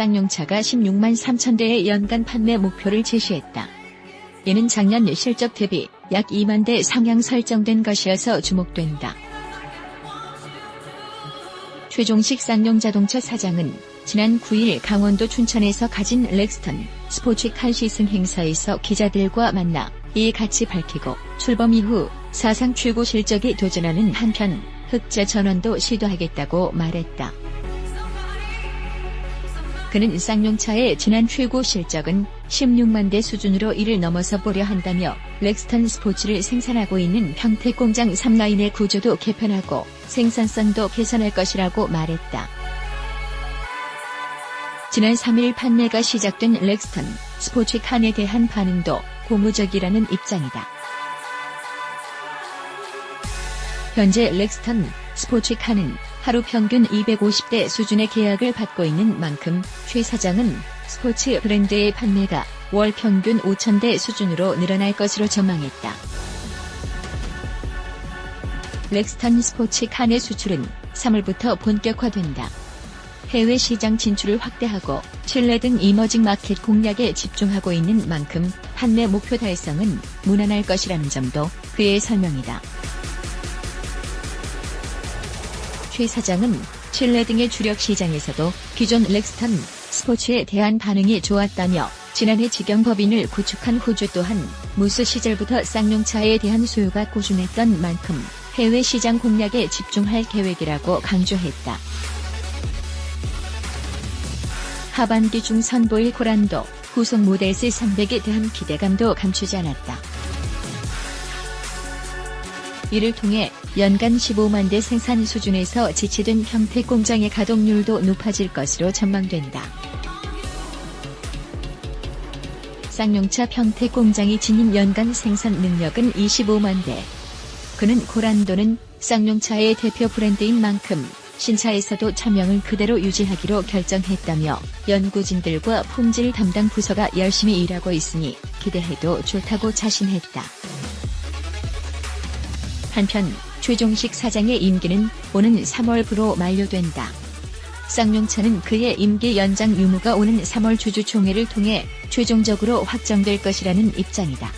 쌍용차가 16만 3천 대의 연간 판매 목표를 제시했다. 이는 작년 실적 대비 약 2만 대 상향 설정된 것이어서 주목된다. 최종식 쌍용자동차 사장은 지난 9일 강원도 춘천에서 가진 렉스턴 스포츠카 시승 행사에서 기자들과 만나 이 같이 밝히고 출범 이후 사상 최고 실적에 도전하는 한편 흑자 전환도 시도하겠다고 말했다. 그는 쌍용차의 지난 최고 실적은 16만 대 수준으로 이를 넘어서 보려 한다며 렉스턴 스포츠를 생산하고 있는 평택 공장 3라인의 구조도 개편하고 생산성도 개선할 것이라고 말했다. 지난 3일 판매가 시작된 렉스턴 스포츠칸에 대한 반응도 고무적이라는 입장이다. 현재 렉스턴 스포츠카는 하루 평균 250대 수준의 계약을 받고 있는 만큼 최 사장은 스포츠 브랜드의 판매가 월 평균 5,000대 수준으로 늘어날 것으로 전망했다. 렉스턴 스포츠카 내 수출은 3월부터 본격화된다. 해외 시장 진출을 확대하고 칠레 등 이머징 마켓 공략에 집중하고 있는 만큼 판매 목표 달성은 무난할 것이라는 점도 그의 설명이다. 최 사장은 칠레 등의 주력 시장에서도 기존 렉스턴 스포츠에 대한 반응이 좋았다며 지난해 직영법인을 구축한 호주 또한 무스 시절부터 쌍용차에 대한 수요가 꾸준했던 만큼 해외 시장 공략에 집중할 계획이라고 강조했다. 하반기 중 선보일 코란도 후속 모델 C300에 대한 기대감도 감추지 않았다. 이를 통해 연간 15만 대 생산 수준에서 지치된 평택 공장의 가동률도 높아질 것으로 전망된다. 쌍용차 평택 공장이 지닌 연간 생산 능력은 25만 대. 그는 고란도는 쌍용차의 대표 브랜드인 만큼 신차에서도 차명을 그대로 유지하기로 결정했다며 연구진들과 품질 담당 부서가 열심히 일하고 있으니 기대해도 좋다고 자신했다. 한편 최종식 사장의 임기는 오는 3월부로 만료된다. 쌍용차는 그의 임기 연장 유무가 오는 3월 주주총회를 통해 최종적으로 확정될 것이라는 입장이다.